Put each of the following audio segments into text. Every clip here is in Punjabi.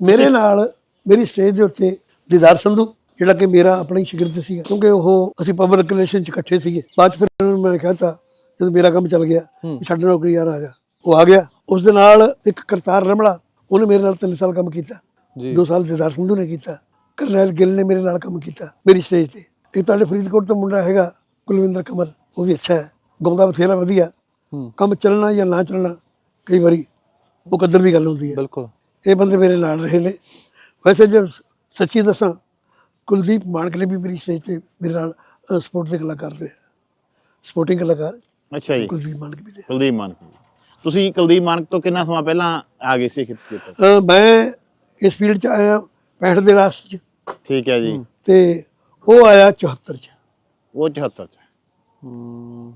ਮੇਰੇ ਨਾਲ ਮੇਰੀ ਸਟੇਜ ਦੇ ਉੱਤੇ ਦੀਦਾਰ ਸੰਧੂ ਜਿਹੜਾ ਕਿ ਮੇਰਾ ਆਪਣਾ ਹੀ ਸ਼ਾਗਿਰਦ ਸੀਗਾ। ਕਿਉਂਕਿ ਉਹ ਅਸੀਂ ਪਬਲਿਕ ਰਿਲੇਸ਼ਨ ਚ ਇਕੱਠੇ ਸੀਗੇ। ਬਾਅਦ 'ਚ ਫਿਰ ਉਹਨਾਂ ਨੂੰ ਮੈਂ ਕਹਤਾ ਜਦੋਂ ਮੇਰਾ ਕੰਮ ਚੱਲ ਗਿਆ ਛੱਡ ਨੌਕਰੀ ਯਾਰ ਆ ਜਾ। ਉਹ ਆ ਗਿਆ। ਉਸ ਦੇ ਨਾਲ ਇੱਕ ਕਰਤਾਰ ਰਮਲਾ ਉਹਨੇ ਮੇਰੇ ਨਾਲ 3 ਸਾਲ ਕੰਮ ਕੀਤਾ। ਜੀ। 2 ਸਾਲ ਦੀਦਾਰ ਸੰਧੂ ਨੇ ਕੀਤਾ। ਕਰਨੈਲ ਗਿੱਲ ਨੇ ਮੇਰੇ ਨਾਲ ਕੰਮ ਕੀਤਾ ਮੇਰੀ ਸਟੇਜ ਤੇ। ਇੱਕ ਤੁਹਾਡੇ ਫਰੀਦਕੋਟ ਤੋਂ ਮੁੰਡਾ ਹੈਗਾ ਕੁਲਵਿੰਦਰ ਕਮਲ ਉਹ ਵੀ ਅੱਛਾ ਹੈ। ਗਾਉਂਦਾ ਬਥੇਰਾ ਵਧੀਆ। ਕੰਮ ਚੱਲਣਾ ਜਾਂ ਨਾ ਚੱਲਣਾ ਕਈ ਵਾਰੀ ਉਹ ਕਦਰ ਦੀ ਗੱਲ ਹੁੰਦੀ ਹੈ। ਬਿਲਕੁਲ। ਇਹ ਬੰਦੇ ਮੇਰੇ ਨਾਲ ਰਹੇ ਨੇ। ਵੈਸੇ ਜੇ ਸੱਚੀ ਦੱਸਾਂ ਕੁਲਦੀਪ ਮਾਨਕ ਨੇ ਵੀ ਮੇਰੀ ਸਟੇਜ ਤੇ ਮੇਰੇ ਨਾਲ ਸਪੋਰਟ ਦੇ ਕਲਾਕਾਰ ਰਹੇ। ਸਪੋਰਟਿੰਗ ਕਲਾਕਾਰ ਅੱਛਾ ਜੀ। ਕੁਲਦੀਪ ਮਾਨਕ ਵੀ ਕੁਲਦੀਪ ਮਾਨਕ ਤੁਸੀਂ ਕੁਲਦੀਪ ਮਾਨਕ ਤੋਂ ਕਿੰਨਾ ਸਮਾਂ ਪਹਿਲਾਂ ਆ ਗਏ ਸੀ ਖੇਤਰ? ਮੈਂ ਇਸ ਫੀਲਡ ਚ ਆਇਆ 65 ਦੇ ਰਾਸ਼ਟਰ ਚ। ਠੀਕ ਹੈ ਜੀ। ਤੇ ਉਹ ਆਇਆ 74 ਚ। ਉਹ 74 ਚ। ਹਮ,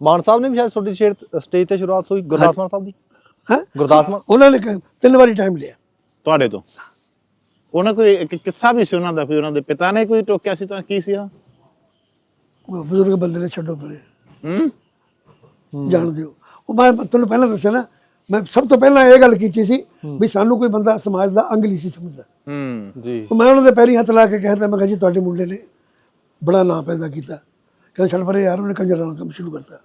ਮਾਨ ਸਾਹਿਬ ਨੇ ਵੀ ਸ਼ਾਇਦ ਤੁਹਾਡੀ ਸ਼ੇਰ ਸਟੇਜ ਤੇ ਸ਼ੁਰੂਆਤ ਹੋਈ ਗੁਰਦਾਸ ਮਾਨ ਸਾਹਿਬ ਦੀ? ਹੈ? ਗੁਰਦਾਸ ਮਾਨ? ਉਹਨਾਂ ਨੇ ਕ- ਤਿੰਨ ਵਾਰੀ ਟਾਈਮ ਲਿਆ। ਤੁਹਾਡੇ ਤੋਂ? ਉਹਨਾਂ ਕੋਈ ਇੱਕ ਕਿੱਸਾ ਵੀ ਸੀ ਉਹਨਾਂ ਦਾ ਕੋਈ ਉਹਨਾਂ ਦੇ ਪਿਤਾ ਨੇ ਕੋਈ ਟੋਕਿਆ ਸੀ ਤਾਂ ਕੀ ਸੀ ਉਹ ਉਹ ਬਜ਼ੁਰਗ ਬੰਦੇ ਨੇ ਛੱਡੋ ਪਰੇ। ਹੂੰ? ਜਾਣ ਦਿਓ। ਉਹ ਮੈਂ ਤੁਹਾਨੂੰ ਪਹਿਲਾਂ ਦੱਸਿਆ ਨਾ ਮੈਂ ਸਭ ਤੋਂ ਪਹਿਲਾਂ ਇਹ ਗੱਲ ਕੀਤੀ ਸੀ ਵੀ ਸਾਨੂੰ ਕੋਈ ਬੰਦਾ ਸਮਾਜ ਦਾ ਅੰਗ ਨਹੀਂ ਸੀ ਸਮਝਦਾ। ਹੂੰ। ਜੀ। ਉਹ ਮੈਂ ਉਹਨਾਂ ਦੇ ਪੈਰੀ ਹੱਥ ਲਾ ਕੇ ਕਹਿੰਦਾ ਮੈਂ ਕਿਹਾ ਜੀ ਤੁਹਾਡੇ ਮੁੰਡੇ ਨੇ ਬੜਾ ਨਾਂ ਪੈਦਾ ਕੀਤਾ। ਕਹਿੰਦਾ ਛੱਡ ਪਰੇ ਯਾਰ ਉਹਨੇ ਕੰਜਰ ਨਾਲ ਕੰਮ ਸ਼ੁਰੂ ਕਰਤਾ।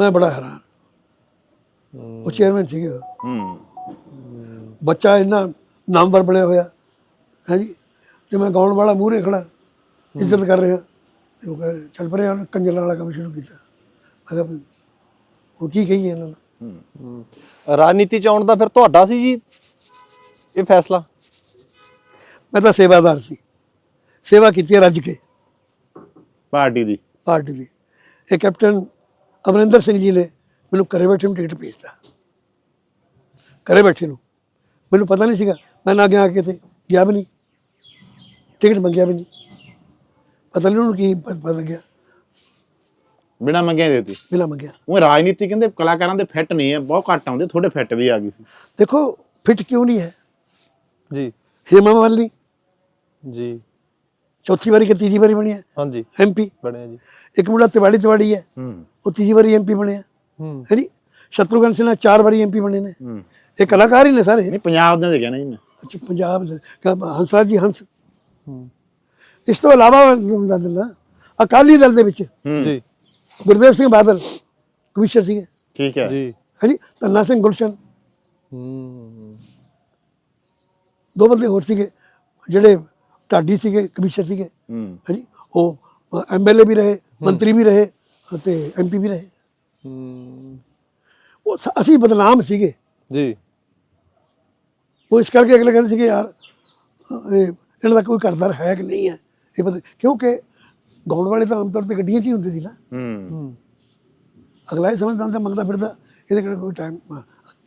ਮੈਂ ਬੜਾ ਹੈਰਾਨ। ਉਹ ਚੇਅਰਮੈਨ ਸੀਗੇ ਉਹ। ਹੂੰ। ਬੱਚਾ ਇੰਨਾ ਨਾਮਵਰ ਬਣਿਆ ਹੋਇਆ ਹੈ ਜੀ ਤੇ ਮੈਂ ਗਾਉਣ ਵਾਲਾ ਮੂਹਰੇ ਖੜਾ ਇੱਜ਼ਤ ਕਰ ਰਿਹਾ। ਤੇ ਉਹ ਕਹਿੰਦਾ ਚੱਲ ਪਰੇ ਉਹਨੇ ਕੰਜਰ ਵਾਲਾ ਕੰਮ ਸ਼ੁਰੂ ਕੀਤਾ। ਮੈਂ ਕਿਹਾ ਹੁਣ ਕੀ ਕਹੀਏ ਇਹਨਾਂ ਨੂੰ? ਰਾਜਨੀਤੀ ਚ ਆਉਣ ਦਾ ਫਿਰ ਤੁਹਾਡਾ ਸੀ ਜੀ? ਇਹ ਫੈਸਲਾ? ਮੈਂ ਤਾਂ ਸੇਵਾਦਾਰ ਸੀ। ਸੇਵਾ ਕੀਤੀ ਰੱਜ ਕੇ। ਪਾਰਟੀ ਦੀ। ਪਾਰਟੀ ਦੀ। ਇਹ ਕੈਪਟਨ ਅਮਰਿੰਦਰ ਸਿੰਘ ਜੀ ਨੇ ਮੈਨੂੰ ਘਰੇ ਬੈਠੇ ਨੂੰ ਟਿਕਟ ਭੇਜਤਾ। ਘਰੇ ਬੈਠੇ ਨੂੰ। ਮੈਨੂੰ ਪਤਾ ਨਹੀਂ ਸੀਗਾ ਮੈਂ ਨਾ ਗਿਆ ਕਿਤੇ ਗਿਆ ਵੀ ਨਹੀਂ। ਟਿਕਟ ਮੰਗਿਆ ਵੀ ਨਹੀਂ। ਪਤਾ ਨਹੀਂ ਉਹਨੂੰ ਕੀ ਪਤਾ ਲੱਗਿਆ। ਬਿਨਾ ਮੰਗਿਆ ਦੇਤੀ। ਬਿਨਾਂ ਮੰਗਿਆ। ਉਹ ਰਾਜਨੀਤੀ ਕਹਿੰਦੇ ਕਲਾਕਾਰਾਂ ਦੇ ਫਿੱਟ ਨਹੀਂ ਹੈ ਬਹੁਤ ਘੱਟ ਆਉਂਦੇ ਥੋੜੇ ਫਿੱਟ ਵੀ ਆ ਗਈ ਸੀ। ਦੇਖੋ ਫਿੱਟ ਕਿਉਂ ਨਹੀਂ ਹੈ? ਜੀ। ਹੇਮਾ ਮਾਲਿਨੀ ਜੀ। ਚੌਥੀ ਵਾਰੀ ਕਿ ਤੀਜੀ ਵਾਰੀ ਬਣਿਆ? ਹਾਂਜੀ। ਐਮਪੀ ਬਣਿਆ ਜੀ। ਇੱਕ ਮੁੰਡਾ ਤਿਵਾੜੀ ਤਿਵਾੜੀ ਹੈ। ਹੂੰ। ਉਹ ਤੀਜੀ ਵਾਰੀ ਐਮਪੀ ਬਣਿਆ। ਹੂੰ। ਜੀ ਸ਼ਤਰੂਘਨ ਸਿਨਹਾ ਚਾਰ ਵਾਰੀ ਐਮਪੀ ਬਣੇ ਨੇ। ਹੂੰ। ਇਹ ਕਲਾਕਾਰ ਹੀ ਨੇ ਸਾਰੇ। ਨਹੀਂ ਪੰਜਾਬ ਦੇ ਦੇਖਿਆ ਨਾ ਜੀ ਮੈਂ। ਅੱਛਾ ਪੰਜਾਬ ਦੇ। ਹੰਸਰਾਜ ਜੀ ਹੰਸ। ਹੂੰ। ਇਸ ਤੋਂ ਇਲਾਵਾ ਹੁੰਦਾ ਦਿਲਾ ਅਕਾਲੀ ਦਲ ਦੇ ਵਿੱਚ। ਹੂੰ। ਜੀ। ਗੁਰਦੇਵ ਸਿੰਘ ਬਾਦਲ ਕਮਿਸ਼ਨਰ ਸੀਗੇ। ਠੀਕ ਹੈ। ਜੀ। ਹਾਂਜੀ ਧੰਨਾ ਸਿੰਘ ਗੁਲਸ਼ਨ। ਹੂੰ। ਦੋ ਬੰਦੇ ਹੋਰ ਸੀਗੇ ਜਿਹੜੇ ਢਾਡੀ ਸੀਗੇ ਕਮਿਸ਼ਨਰ ਸੀਗੇ। ਹੂੰ। ਹਾਂਜੀ ਉਹ ਐਮਐਲਏ ਵੀ ਰਹੇ ਮੰਤਰੀ ਵੀ ਰਹੇ ਅਤੇ ਐਮਪੀ ਵੀ ਰਹੇ। ਉਹ ਸ- ਅਸੀਂ ਬਦਨਾਮ ਸੀਗੇ। ਜੀ। ਉਹ ਇਸ ਕਰਕੇ ਅਗਲੇ ਕਹਿੰਦੇ ਸੀਗੇ ਯਾਰ ਅਹ ਇਹ ਇਹਨਾਂ ਦਾ ਕੋਈ ਕਰਦਾਰ ਹੈ ਕਿ ਨਹੀਂ ਹੈ? ਇਹ ਪਤਾ ਕਿਉਂਕਿ ਗਾਉਣ ਵਾਲੇ ਤਾਂ ਆਮ ਤੌਰ ਤੇ ਗੱਡੀਆਂ 'ਚ ਹੀ ਹੁੰਦੇ ਸੀ ਨਾ। ਹੂੰ। ਅਗਲਾ ਇਹ ਸਮਝਦਾ ਹੁੰਦਾ ਮੰਗਦਾ ਫਿਰਦਾ ਇਹਦੇ ਕਿਹੜਾ ਕੋਈ ਟਾਈਮ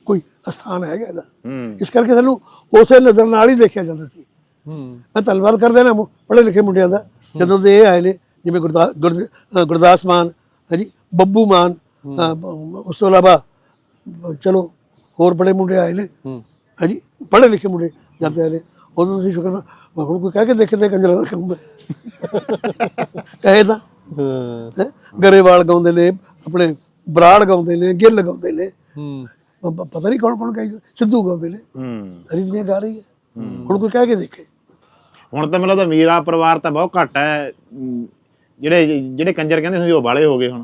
ਕੋਈ ਅਸਥਾਨ ਹੈਗਾ ਇਹਦਾ? ਹੂੰ। ਇਸ ਕਰਕੇ ਸਾਨੂੰ ਉਸੇ ਨਜ਼ਰ ਨਾਲ ਹੀ ਦੇਖਿਆ ਜਾਂਦਾ ਸੀ। ਹਮ, ਮੈਂ ਧੰਨਵਾਦ ਕਰਦਾ ਨਾ ਪੜ੍ਹੇ ਲਿਖੇ ਮੁੰਡਿਆਂ ਦਾ। ਜਦੋਂ ਦੇ ਇਹ ਆਏ ਨੇ ਜਿਵੇਂ ਗੁਰਦਾਸ ਗੁਰਦ- ਗੁਰਦਾਸ ਮਾਨ ਹਾਂਜੀ ਬੱਬੂ ਮਾਨ ਉਸ ਤੋਂ ਇਲਾਵਾ ਚਲੋ ਹੋਰ ਬੜੇ ਮੁੰਡੇ ਆਏ ਨੇ। ਹਾਂਜੀ ਪੜ੍ਹੇ ਲਿਖੇ ਮੁੰਡੇ ਜਾਂਦੇ ਆਏ ਨੇ। ਉਦੋਂ ਤੁਸੀਂ ਸ਼ੁਕਰ ਮੈਂ ਹੁਣ ਕੋਈ ਕਹਿ ਕੇ ਦੇਖਦੇ ਕੰਜਰਾਂ ਦਾ ਕੰਮ ਹੈ। ਕਹੇ ਤਾਂ। ਗਰੇਵਾਲ ਗਾਉਂਦੇ ਨੇ ਆਪਣੇ ਬਰਾੜ ਗਾਉਂਦੇ ਨੇ ਗਿੱਲ ਗਾਉਂਦੇ ਨੇ। ਪਤਾ ਨਹੀਂ ਕੌਣ ਕੌਣ ਕਹੀ ਸਿੱਧੂ ਗਾਉਂਦੇ ਨੇ। ਹੂੰ। ਸਾਰੀ ਦੁਨੀਆ ਗਾ ਰਹੀ ਹੈ। ਹੁਣ ਕੋਈ ਕਹਿ ਕੇ ਦੇਖੇ। ਹੁਣ ਤਾਂ ਮੈਨੂੰ ਲੱਗਦਾ ਮੀਰਾ ਪਰਿਵਾਰ ਤਾਂ ਬਹੁਤ ਘੱਟ ਹੈ। ਜਿਹੜੇ ਜਿਹੜੇ ਕੰਜਰ ਕਹਿੰਦੇ ਸੀ ਉਹ ਬਾਲੇ ਹੋ ਗਏ ਹੁਣ।